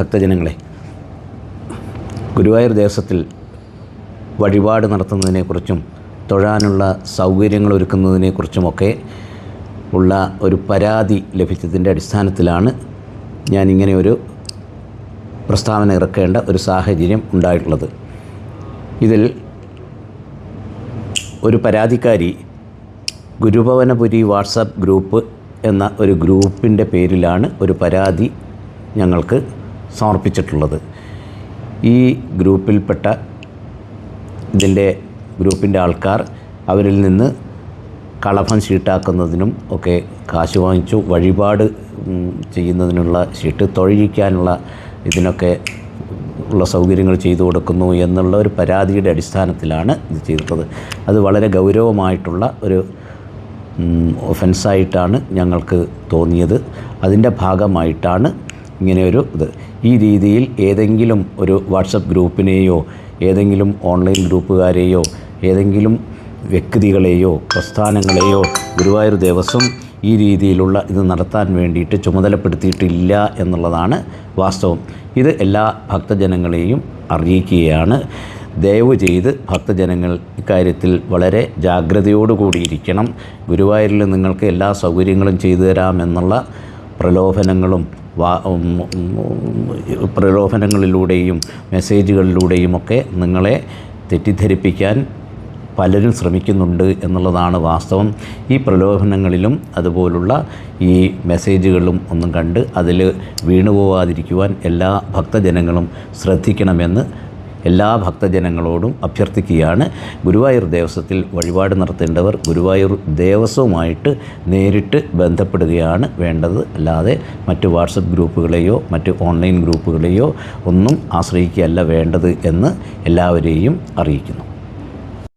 ഭക്തജനങ്ങളെ ഗുരുവായൂർ ദേവസ്വത്തിൽ വഴിപാട് നടത്തുന്നതിനെക്കുറിച്ചും തൊഴാനുള്ള സൗകര്യങ്ങൾ ഒരുക്കുന്നതിനെക്കുറിച്ചുമൊക്കെ ഉള്ള ഒരു പരാതി ലഭിച്ചതിന്റെ അടിസ്ഥാനത്തിലാണ് ഞാനിങ്ങനെ ഒരു പ്രസ്താവന ഇറക്കേണ്ട ഒരു സാഹചര്യം ഉണ്ടായിട്ടുള്ളത്. ഇതിൽ ഒരു പരാതിക്കാരി ഗുരുഭവനപുരി വാട്സാപ്പ് ഗ്രൂപ്പ് എന്ന ഒരു ഗ്രൂപ്പിന്റെ പേരിലാണ് ഒരു പരാതി ഞങ്ങൾക്ക് സമർപ്പിച്ചിട്ടുള്ളത്. ഈ ഗ്രൂപ്പിൽപ്പെട്ട ഇതിന്റെ ഗ്രൂപ്പിന്റെ ആൾക്കാർ അവരിൽ നിന്ന് കളഭം ഷീട്ടാക്കുന്നതിനും ഒക്കെ കാശ് വാങ്ങിച്ചു വഴിപാട് ചെയ്യുന്നതിനുള്ള ഷീട്ട് തൊഴിലിക്കാനുള്ള ഇതിനൊക്കെ ഉള്ള സൗകര്യങ്ങൾ ചെയ്തു കൊടുക്കുന്നു എന്നുള്ള ഒരു പരാതിയുടെ അടിസ്ഥാനത്തിലാണ് ഇത് ചെയ്തിട്ടുള്ളത്. അത് വളരെ ഗൗരവമായിട്ടുള്ള ഒരു ഒഫൻസായിട്ടാണ് ഞങ്ങൾക്ക് തോന്നിയത്. അതിന്റെ ഭാഗമായിട്ടാണ് ഇങ്ങനെയൊരു ഇത്. ഈ രീതിയിൽ ഏതെങ്കിലും ഒരു വാട്സപ്പ് ഗ്രൂപ്പിനെയോ ഏതെങ്കിലും ഓൺലൈൻ ഗ്രൂപ്പുകാരെയോ ഏതെങ്കിലും വ്യക്തികളെയോ പ്രസ്ഥാനങ്ങളെയോ ഗുരുവായൂർ ദേവസ്വം ഈ രീതിയിലുള്ള ഇത് നടത്താൻ വേണ്ടിയിട്ട് ചുമതലപ്പെടുത്തിയിട്ടില്ല എന്നുള്ളതാണ് വാസ്തവം. ഇത് എല്ലാ ഭക്തജനങ്ങളെയും അറിയിക്കുകയാണ്. ദയവ് ചെയ്ത് ഭക്തജനങ്ങൾ ഇക്കാര്യത്തിൽ വളരെ ജാഗ്രതയോടുകൂടിയിരിക്കണം ഗുരുവായൂരിൽ നിങ്ങൾക്ക് എല്ലാ സൗകര്യങ്ങളും ചെയ്തു തരാമെന്നുള്ള പ്രലോഭനങ്ങളും പ്രലോഭനങ്ങളിലൂടെയും മെസ്സേജുകളിലൂടെയും ഒക്കെ നിങ്ങളെ തെറ്റിദ്ധരിപ്പിക്കാൻ പലരും ശ്രമിക്കുന്നുണ്ട് എന്നുള്ളതാണ് വാസ്തവം. ഈ പ്രലോഭനങ്ങളിലും അതുപോലുള്ള ഈ മെസ്സേജുകളും ഒന്നും കണ്ട് അതിൽ വീണുപോവാതിരിക്കുവാൻ എല്ലാ ഭക്തജനങ്ങളും ശ്രദ്ധിക്കണമെന്ന് എല്ലാ ഭക്തജനങ്ങളോടും അഭ്യർത്ഥിക്കുകയാണ്. ഗുരുവായൂർ ദേവസ്വത്തിൽ വഴിപാട് നടത്തേണ്ടവർ ഗുരുവായൂർ ദേവസ്വവുമായിട്ട് നേരിട്ട് ബന്ധപ്പെടുകയാണ് വേണ്ടത്. അല്ലാതെ മറ്റ് വാട്സപ്പ് ഗ്രൂപ്പുകളെയോ മറ്റ് ഓൺലൈൻ ഗ്രൂപ്പുകളെയോ ഒന്നും ആശ്രയിക്കുകയല്ല വേണ്ടത് എന്ന് എല്ലാവരെയും അറിയിക്കുന്നു.